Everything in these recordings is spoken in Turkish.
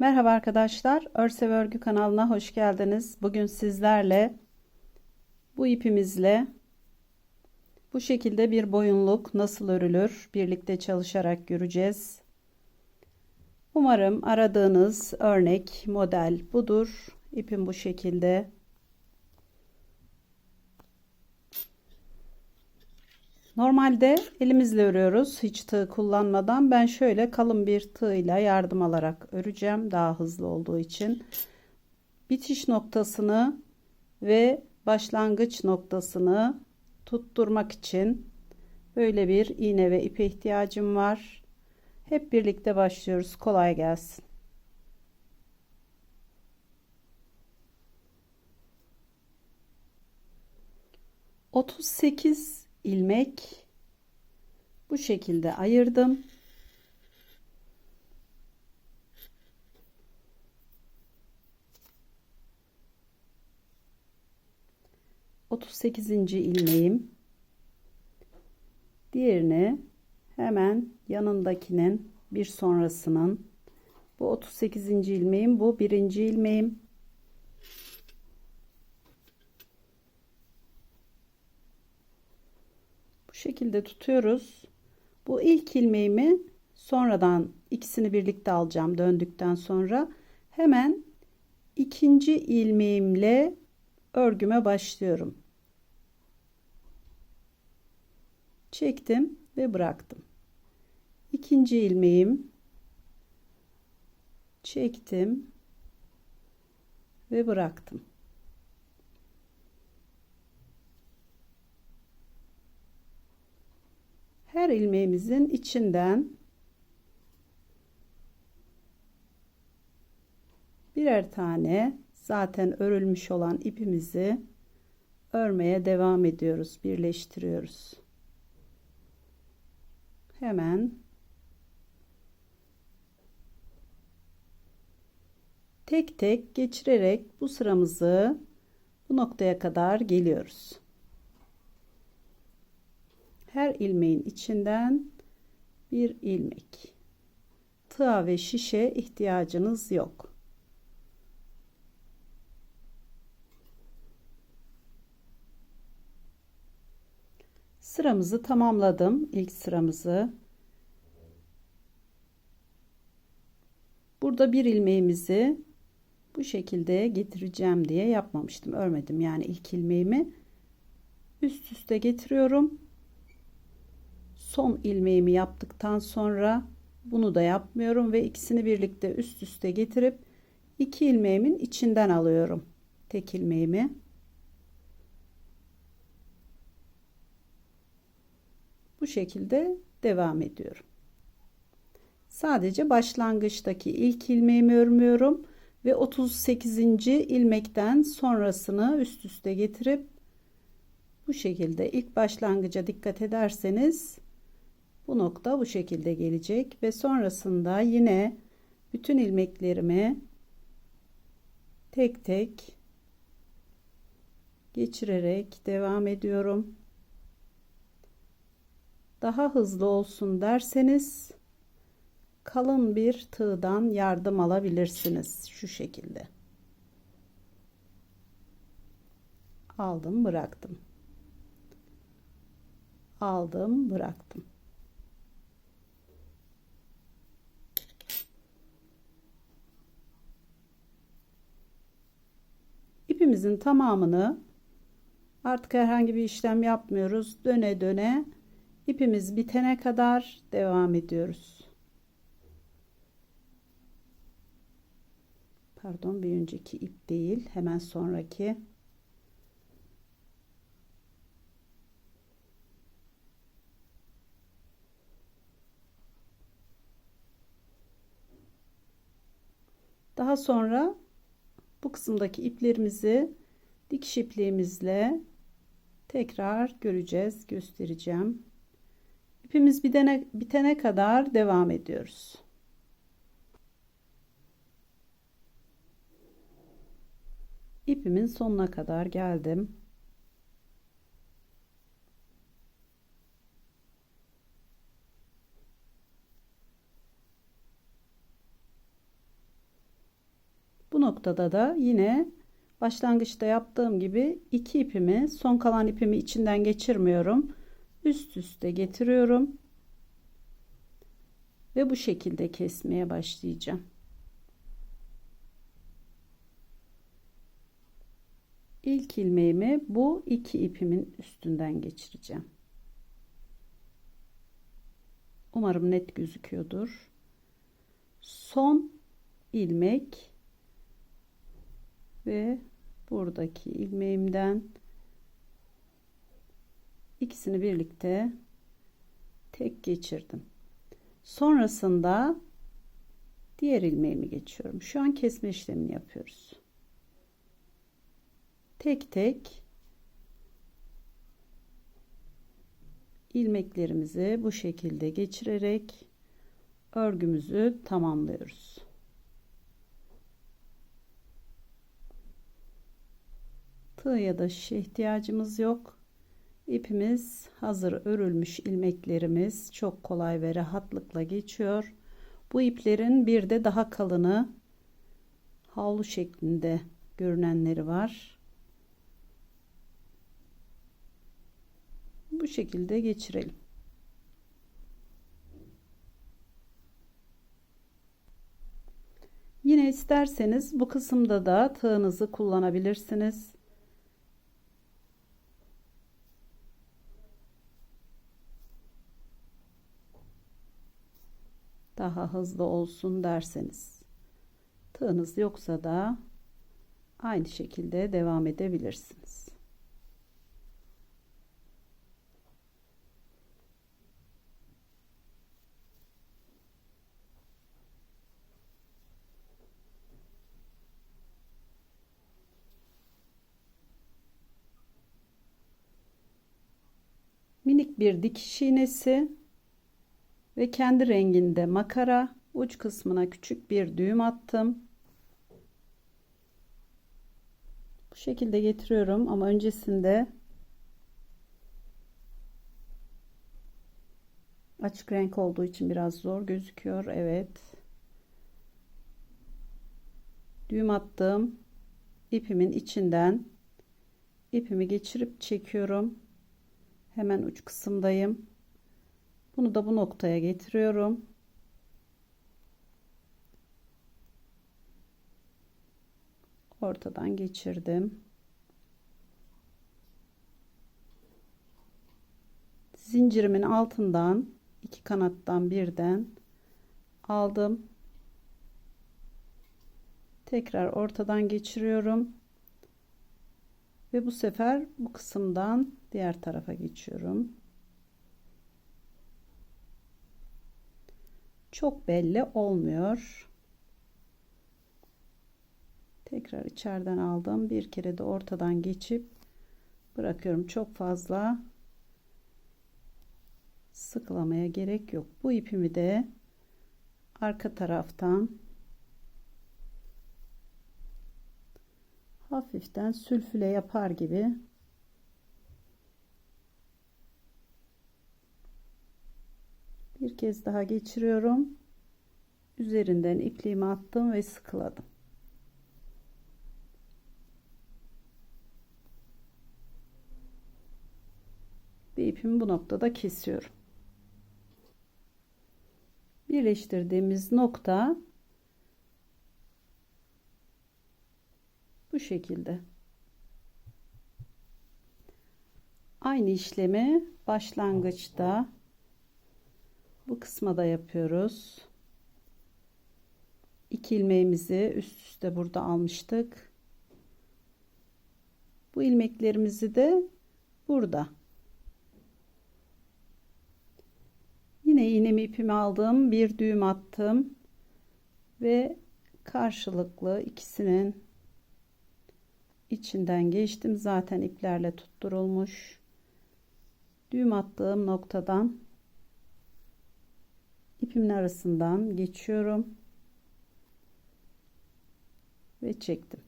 Merhaba arkadaşlar, Örsev Örgü kanalına hoş geldiniz. Bugün sizlerle bu ipimizle bu şekilde bir boyunluk nasıl örülür birlikte çalışarak göreceğiz. Umarım aradığınız örnek model budur. İpim bu şekilde. Normalde elimizle örüyoruz hiç tığ kullanmadan. Ben şöyle kalın bir tığ yardım alarak öreceğim daha hızlı olduğu için. Bitiş noktasını ve başlangıç noktasını tutturmak için böyle bir iğne ve ipe ihtiyacım var. Hep birlikte başlıyoruz. Kolay gelsin. Otuz sekiz ilmek bu şekilde ayırdım. Otuz sekizinci ilmeğim diğerini hemen yanındakinin bir sonrasının bu 38. ilmeğim bu birinci ilmeğim şekilde tutuyoruz. Bu ilk ilmeğimi sonradan ikisini birlikte alacağım döndükten sonra hemen ikinci ilmeğimle örgüme başlıyorum. Çektim ve bıraktım. İkinci ilmeğim çektim ve bıraktım. Her ilmeğimizin içinden birer tane zaten örülmüş olan ipimizi örmeye devam ediyoruz birleştiriyoruz. Hemen tek tek geçirerek bu sıramızı bu noktaya kadar geliyoruz her ilmeğin içinden bir ilmek. Tığ ve şişe ihtiyacınız yok. Sıramızı tamamladım. İlk sıramızı. Burada bir ilmeğimizi bu şekilde getireceğim diye yapmamıştım. Örmedim yani ilk ilmeğimi. Üst üste getiriyorum son ilmeğimi yaptıktan sonra bunu da yapmıyorum ve ikisini birlikte üst üste getirip iki ilmeğimin içinden alıyorum tek ilmeğimi bu şekilde devam ediyorum sadece başlangıçtaki ilk ilmeğimi örmüyorum ve 38. ilmekten sonrasını üst üste getirip bu şekilde ilk başlangıca dikkat ederseniz bu nokta bu şekilde gelecek ve sonrasında yine bütün ilmeklerimi tek tek geçirerek devam ediyorum. Daha hızlı olsun derseniz kalın bir tığdan yardım alabilirsiniz şu şekilde. Aldım, bıraktım. Aldım, bıraktım. İpimizin tamamını artık herhangi bir işlem yapmıyoruz. Döne döne ipimiz bitene kadar devam ediyoruz. Pardon bir önceki ip değil hemen sonraki. Daha sonra bu kısımdaki iplerimizi dikiş ipliğimizle tekrar göreceğiz göstereceğim. İpimiz bitene, bitene kadar devam ediyoruz. İpimin sonuna kadar geldim noktada da yine başlangıçta yaptığım gibi iki ipimi son kalan ipimi içinden geçirmiyorum. Üst üste getiriyorum. Ve bu şekilde kesmeye başlayacağım. İlk ilmeğimi bu iki ipimin üstünden geçireceğim. Umarım net gözüküyordur. Son ilmek ve buradaki ilmeğimden ikisini birlikte tek geçirdim. Sonrasında diğer ilmeğimi geçiyorum. Şu an kesme işlemini yapıyoruz. Tek tek ilmeklerimizi bu şekilde geçirerek örgümüzü tamamlıyoruz. Tığ ya da şişe ihtiyacımız yok. İpimiz hazır örülmüş ilmeklerimiz çok kolay ve rahatlıkla geçiyor. Bu iplerin bir de daha kalını havlu şeklinde görünenleri var. Bu şekilde geçirelim. Yine isterseniz bu kısımda da tığınızı kullanabilirsiniz. Daha hızlı olsun derseniz. Tığınız yoksa da aynı şekilde devam edebilirsiniz. minik bir dikiş iğnesi ve kendi renginde makara uç kısmına küçük bir düğüm attım. Bu şekilde getiriyorum ama öncesinde açık renk olduğu için biraz zor gözüküyor. Evet. Düğüm attım. ipimin içinden ipimi geçirip çekiyorum hemen uç kısımdayım bunu da bu noktaya getiriyorum. Ortadan geçirdim. Zincirimin altından iki kanattan birden aldım. Tekrar ortadan geçiriyorum. Ve bu sefer bu kısımdan diğer tarafa geçiyorum. Çok belli olmuyor. Tekrar içeriden aldım. Bir kere de ortadan geçip bırakıyorum. Çok fazla sıklamaya gerek yok. Bu ipimi de arka taraftan hafiften sülfüle yapar gibi bir kez daha geçiriyorum. Üzerinden ipliğimi attım ve sıkıladım. Bir ipimi bu noktada kesiyorum. Birleştirdiğimiz nokta bu şekilde. Aynı işlemi başlangıçta bu kısma da yapıyoruz. İki ilmeğimizi üst üste burada almıştık. Bu ilmeklerimizi de burada. Yine iğnemi ipimi aldım bir düğüm attım ve karşılıklı ikisinin içinden geçtim. Zaten iplerle tutturulmuş. Düğüm attığım noktadan ipimin arasından geçiyorum ve çektim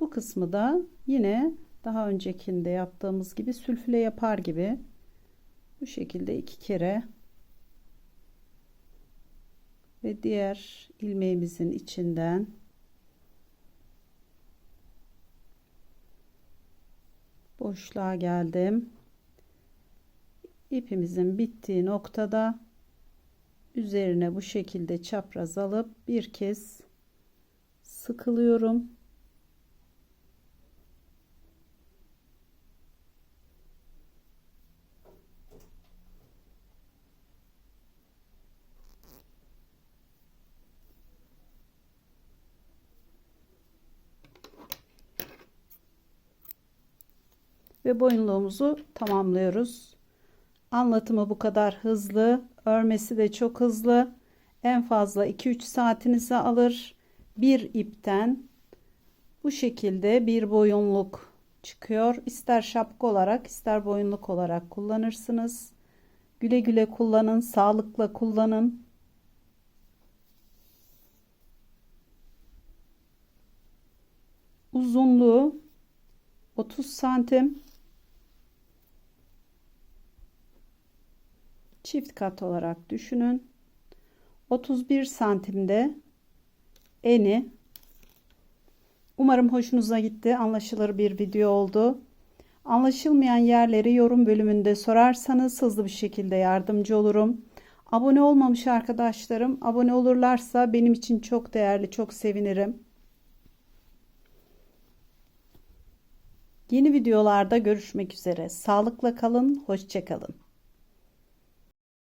bu kısmı da yine daha öncekinde yaptığımız gibi sülfüle yapar gibi bu şekilde iki kere ve diğer ilmeğimizin içinden boşluğa geldim. İpimizin bittiği noktada üzerine bu şekilde çapraz alıp bir kez sıkılıyorum. ve boyunluğumuzu tamamlıyoruz. Anlatımı bu kadar hızlı, örmesi de çok hızlı. En fazla 2-3 saatinizi alır. Bir ipten bu şekilde bir boyunluk çıkıyor. İster şapka olarak, ister boyunluk olarak kullanırsınız. Güle güle kullanın, sağlıkla kullanın. Uzunluğu 30 santim çift kat olarak düşünün. 31 santimde eni. Umarım hoşunuza gitti. Anlaşılır bir video oldu. Anlaşılmayan yerleri yorum bölümünde sorarsanız hızlı bir şekilde yardımcı olurum. Abone olmamış arkadaşlarım abone olurlarsa benim için çok değerli, çok sevinirim. Yeni videolarda görüşmek üzere. Sağlıkla kalın, hoşçakalın.